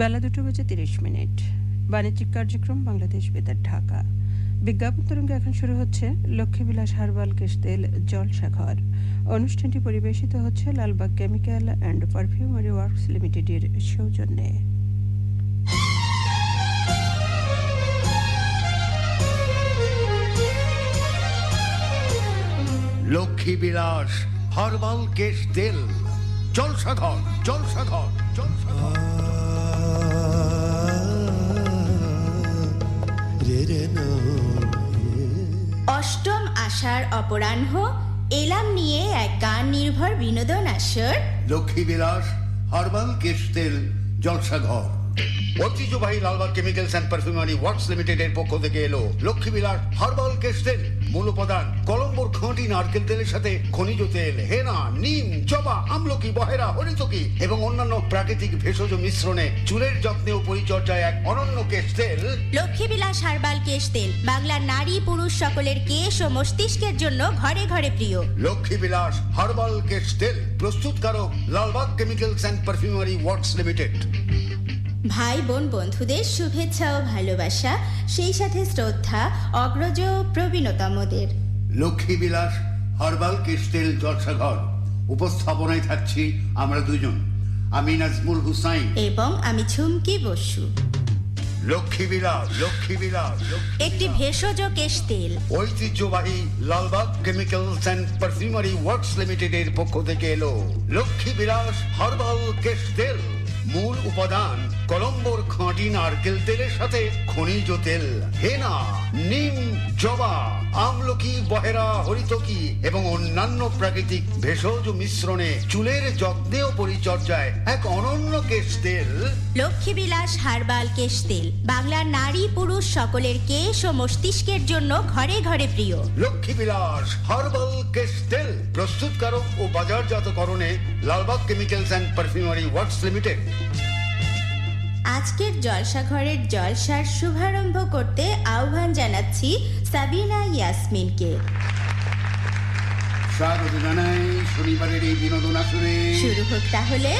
বেলা দুটো বেজে তিরিশ মিনিট। বাণিজ্যিক কার্যক্রম, বাংলাদেশ বেতার, ঢাকা। বিজ্ঞাপন তরঙ্গে এখন শুরু হচ্ছে লক্ষ্মীবিলাস হারবাল কেশতেল জলসাঘর। অনুষ্ঠানটি পরিবেশিত হচ্ছে Lalbag chemical and perfumery works লিমিটেডের সৌজন্যে। লক্ষ্মী বিলাস হরবাল কেশ তেল জলসাঘর জলসাঘর। অষ্টম আষাঢ় অপরাহ্ন এলাম নিয়ে এক গান নির্ভর বিনোদন আসর। লক্ষ্মী বিলাস হারবাল কেস্টেল জলসাঘর। ঐতিহ্যবাহী Lalbag chemicals and perfumery works limited এর পক্ষ থেকে এলো লক্ষ্মী বিলাস হরবাল কেশ তেল। মূল উপাদান কলম্বোর খাঁটি নারকেল তেলের সাথে খনিজ তেল হেনা নিম জবা আমলকি বহেরা হরিতকি এবং অন্যান্য প্রাকৃতিক ভেষজ মিশ্রণে চুলের যত্নে ও পরিচর্যায় এক অনন্য কেশ তেল। লক্ষ্মীবিলাস হারবাল কেশ তেল বাংলার নারী পুরুষ সকলের কেশ ও মস্তিষ্কের জন্য ঘরে ঘরে প্রিয়। লক্ষ্মী বিলাস হার্বাল কেশ তেল প্রস্তুতকারক Lalbag chemicals and perfumery works limited. ভাই বোন বন্ধুদের শুভেচ্ছা ও ভালোবাসা সেই সাথে শ্রদ্ধা অগ্রজ প্রবীণতমদের। লক্ষ্মী বিলাস হার্বাল কেশ তেল জলসাঘর উপস্থাপনায় থাকছি আমরা দুজন। আমি নাজমুল হুসাইন। এবং আমি ঝুমকি বসু। লক্ষ্মী বিলাস লক্ষ্মী বিলাস একটি ভেষজ কেশ তেল ঐতিহ্যবাহী Lalbag chemicals and perfumery works লিমিটেডের পক্ষ থেকে এলো লক্ষ্মী বিলাস হার্বাল কেশ তেল মূল উপাদান কলম্বোর খাঁটি নারকেল তেলের সাথে খনিজ তেল। হেনা নিম জবা আমলকি বহেরা হরিতকি এবং অন্যান্য প্রাকৃতিক ভেষজ মিশ্রণে চুলের যত্নে ও পরিচর্যায় এক অনন্য কেশ তেল। লক্ষ্মীবিলাস হারবাল কেশ তেল বাংলার নারী পুরুষ সকলের কেশ ও মস্তিষ্কের জন্য ঘরে ঘরে প্রিয়। লক্ষ্মী বিলাস হার্বাল কেশ তেল প্রস্তুতকারক ও বাজারজাতকরণে Lalbag chemicals and perfumery works limited. আজকের জলসাঘরের জলসার শুভারম্ভ করতে আহ্বান জানাচ্ছি সাবিনা ইয়াসমিনকে। স্বাগত জানাই শনিবারের এই বিনোদন আসরে। শুরু হোক তাহলে।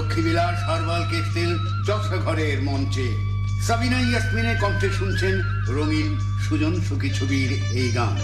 লক্ষ্মী বিলাস হার্বাল কেশ তেল ঘরের মঞ্চে। সাবিনা ইয়াসমিনের কণ্ঠে শুনছেন রঙিন সুজন সুখী ছবির এই গান।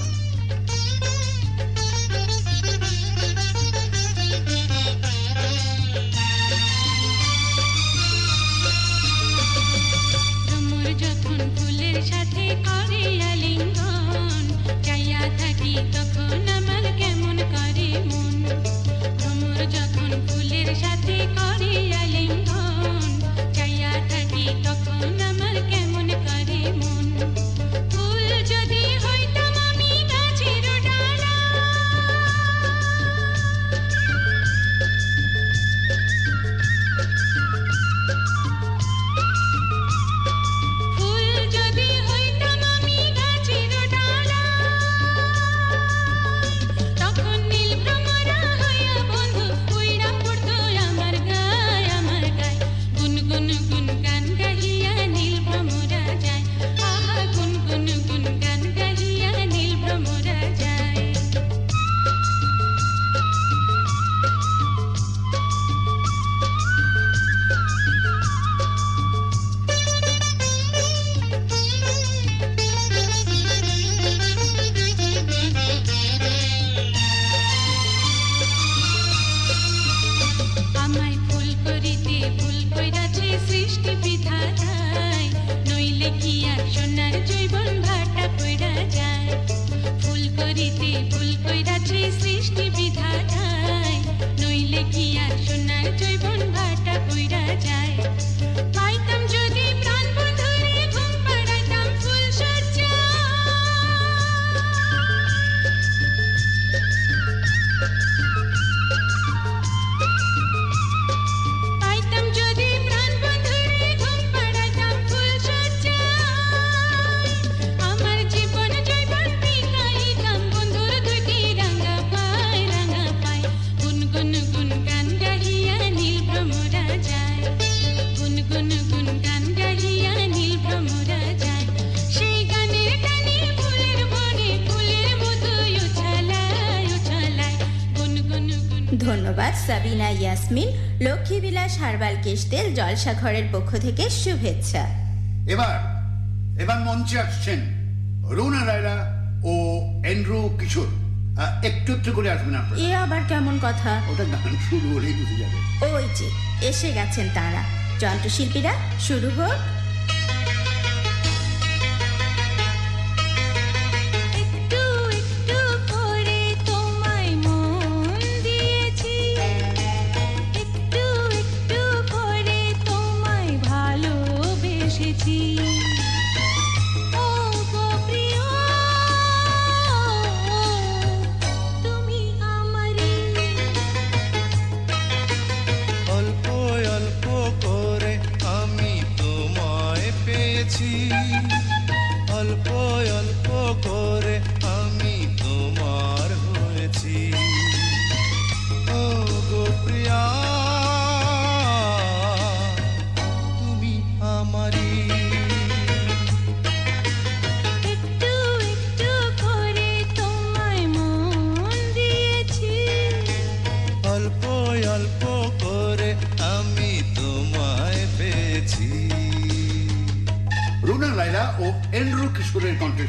ধন্যবাদ সাবিনা ইয়াসমিন লক্ষ্মীবিলাস হারবাল কেশতেল জলসাঘরের পক্ষ থেকে শুভেচ্ছা। এবার এবার মঞ্চে আসছেন রুনা রায়রা ও এন্ড্রু কিশোর। একটু একটু করে আসবেন আপনারা। এ আবার কেমন কথা? ওটা গান শুরু হলেই বুঝে যাবে। ওই যে এসে গেছেন তারা। যন্ত্রশিল্পীরা শুরু হোক।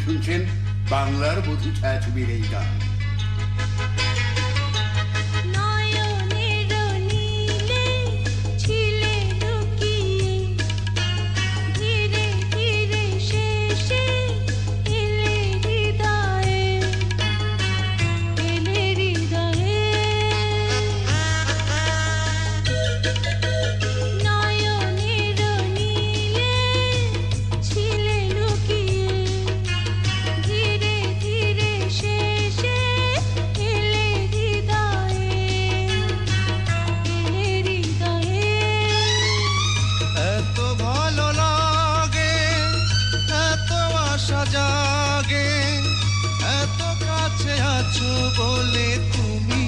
শুনছেন বাংলার বধু ছায়াছবির এই গান। আশা জাগে এত কাছে আছো বলে তুমি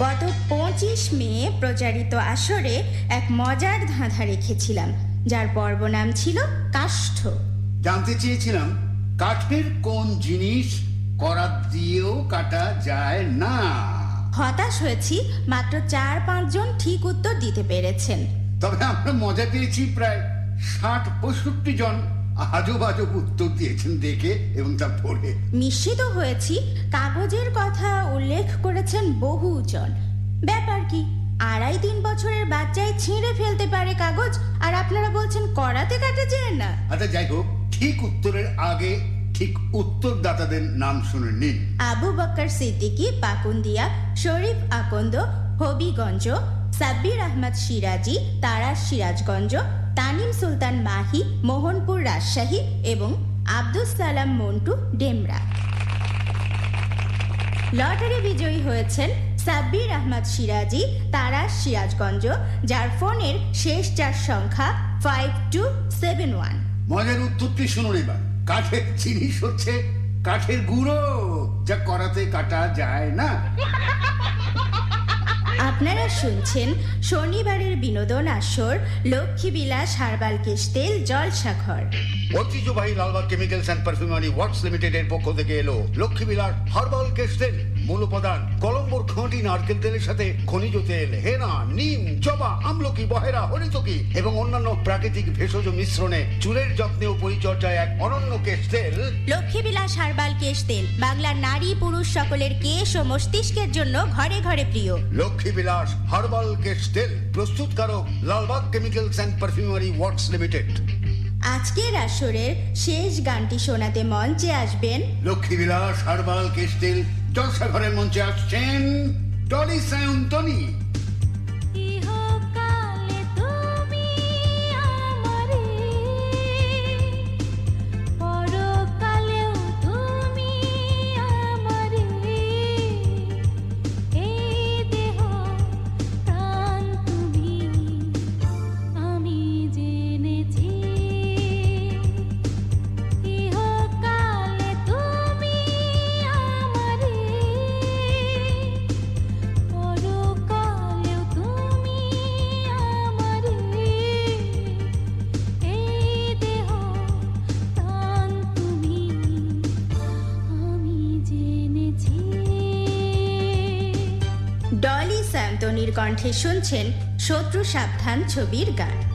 গত পঁচিশ মে প্রচারিত আসরে এক মজার ধাঁধা রেখেছিলাম যার পর্ব নাম ছিল কাষ্ঠ। জানতে চেয়েছিলাম কাঠের কোন জিনিস করাত দিয়েও কাটা যায় না। হতাশ হয়েছি মাত্র চার পাঁচজন ঠিক উত্তর দিতে পেরেছেন। তবে আমরা মজা পেয়েছি প্রায় ষাট পঁয়ষট্টি জন। আজব আজব উত্তর দিয়েছেন দেখে এবং তা পড়ে। নিশ্চিত হয়েছি কাগজের কথা উল্লেখ করেছেন বহুজন। ব্যাপার কি আড়াই তিন বছরের বাচ্চাই ছিঁড়ে ফেলতে পারে কাগজ আর আপনারা বলছেন করাতে কাটে যায় না? আচ্ছা যাই হোক ঠিক উত্তরের আগে ঠিক উত্তরদাতাদের নাম শুনে নিন। আবু বক্কর সিদ্দিকী পাকুন্দিয়া শরীফ আকন্দ হবিগঞ্জ সাব্বির আহমদ সিরাজি তারাস সিরাজগঞ্জ তানিম সুলতান মাহি, মোহনপুর রাজশাহী এবং আব্দুস সালাম মন্টু, ডেমরা। লটারি বিজয়ী হয়েছেন সাব্বির আহমদ সিরাজি তারা সিরাজগঞ্জ, যার ফোনের শেষ চার সংখ্যা ফাইভ টু সেভেন ওয়ান মজার উত্তরটি শুনুন এবার। কাঠের জিনিস হচ্ছে কাঠের গুঁড়ো। যা করাতে কাটা যায় না। আপনারা শুনছেন শনিবারের বিনোদন আসর, লক্ষ্মীবিলাস, হারবাল কেস্তেল জলসাঘর ঐতিহ্যবাহী Lalbag chemicals and perfumery works limited এর পক্ষ থেকে এলো লক্ষ্মীবিলার হার্বাল কেশ তেল। মূল উপাদান কলম্বোর খাঁটি নারকেল তেলের সাথে খনিজ তেল হেনা নিম জবা আমলকি বহেরা হরিতকি এবং অন্যান্য প্রাকৃতিক ভেষজ মিশ্রণে চুলের যত্নে ও পরিচর্যায় এক অনন্য কেশ তেল। লক্ষ্মীবিলাস হারবাল কেস্তেল বাংলার নারী পুরুষ সকলের কেশ ও মস্তিষ্কের জন্য ঘরে ঘরে প্রিয়। লক্ষ্মীবিলাস হার্বাল কেশ তেল প্রস্তুতকারক Lalbag chemicals and perfumery works limited. আজকের আসরের শেষ গানটি শোনাতে মঞ্চে আসবেন লক্ষ্মীবিলাস হার্বাল কেশ তেল জলসাঘরের মঞ্চে আসছেন ডলি সায়ন্তনী কণ্ঠে শুনছেন শত্রু সাবধান ছবির গান।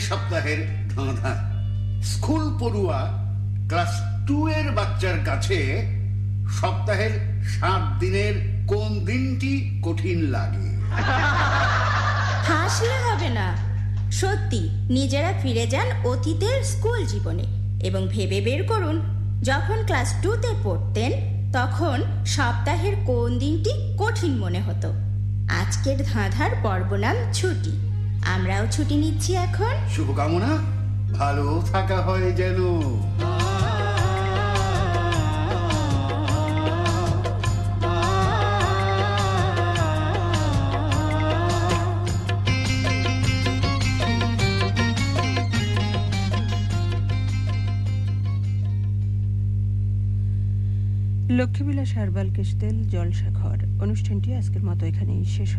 সপ্তাহের ধাঁধা স্কুল পড়ুয়া ক্লাস টু এর বাচ্চার কাছে সপ্তাহের সাত দিনের কোন দিনটি কঠিন লাগে? হাসলে হবে না। সত্যি, নিজেরা ফিরে যান অতীতের স্কুল জীবনে এবং ভেবে বের করুন, যখন ক্লাস টুতে পড়তেন, তখন সপ্তাহের কোন দিনটি কঠিন মনে হতো। আজকের ধাঁধার পর্ব নাম ছুটি। আমরাও ছুটি নিচ্ছি এখন। শুভকামনা। ভালো থাকা হয় যেন। লক্ষ্মীবিলাস হারবাল কেশ তেল জলসাঘর। অনুষ্ঠানটি আজকের মতো এখানেই শেষ